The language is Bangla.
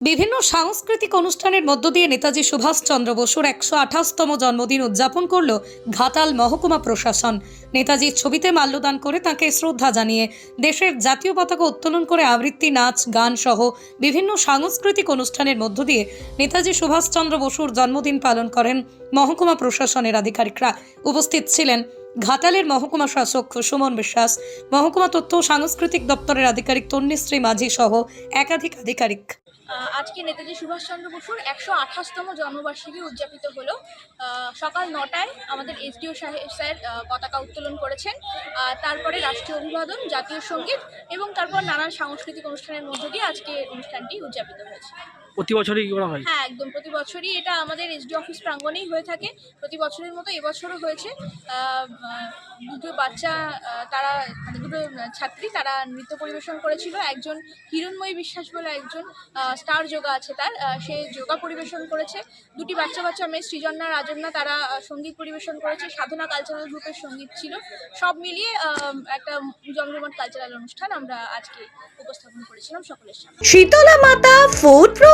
বিভিন্ন সাংস্কৃতিক অনুষ্ঠানের মধ্য দিয়ে নেতাজি সুভাষচন্দ্র বসুর একশো আঠাশতম জন্মদিন উদযাপন করল ঘাটাল মহকুমা প্রশাসন। নেতাজির ছবিতে মাল্যদান করে তাকে শ্রদ্ধা জানিয়ে দেশের জাতীয় পতাকা উত্তোলন করে আবৃত্তি, নাচ, গান সহ বিভিন্ন সাংস্কৃতিক অনুষ্ঠানের মধ্য দিয়ে নেতাজি সুভাষচন্দ্র বসুর জন্মদিন পালন করেন মহকুমা প্রশাসনের আধিকারিকরা। উপস্থিত ছিলেন ঘাটালের মহকুমা শাসক সুমন বিশ্বাস, মহকুমা তথ্য সাংস্কৃতিক দপ্তরের আধিকারিক তন্নিশ্রী মাঝি সহ একাধিক আধিকারিক। আজকে নেতাজি সুভাষচন্দ্র বসুর একশো আঠাশতম জন্মবার্ষিকী উদযাপিত হলো। সকাল নটায় আমাদের এসডিও সাহেব স্যার পতাকা উত্তোলন করেছেন। তারপরে রাষ্ট্রীয় অভিবাদন, জাতীয় সংগীত এবং তারপর নানান সাংস্কৃতিক অনুষ্ঠানের মধ্য দিয়ে আজকে অনুষ্ঠানটি উদযাপিত হয়েছে। প্রতি বছরই করা হয়? হ্যাঁ একদম প্রতি বছরই এটা আমাদের এসডি অফিস প্রাঙ্গণেই হয়ে থাকে। প্রতি বছরের মতো এবছরও হয়েছে। দুটো বাচ্চা তারা মানে দুটো ছাত্রী তারা নৃত্য পরিবেশন করেছিল। একজন হিরণময়ী বিশ্বাস বলে একজন স্টার যোগা আছে তার। আহ, সে যোগা পরিবেশন করেছে। দুটি বাচ্চা বাচ্চা মেয়ে সৃজন্যা রাজন্যা তারা সংগীত পরিবেশন করেছে। সাধনা কালচারাল গ্রুপের সংগীত ছিল। সব মিলিয়ে আহ, একটা জমজমাট কালচারাল অনুষ্ঠান আমরা আজকে উপস্থাপন করেছিলাম সকলের সামনে। শীতলা মাতা ফুড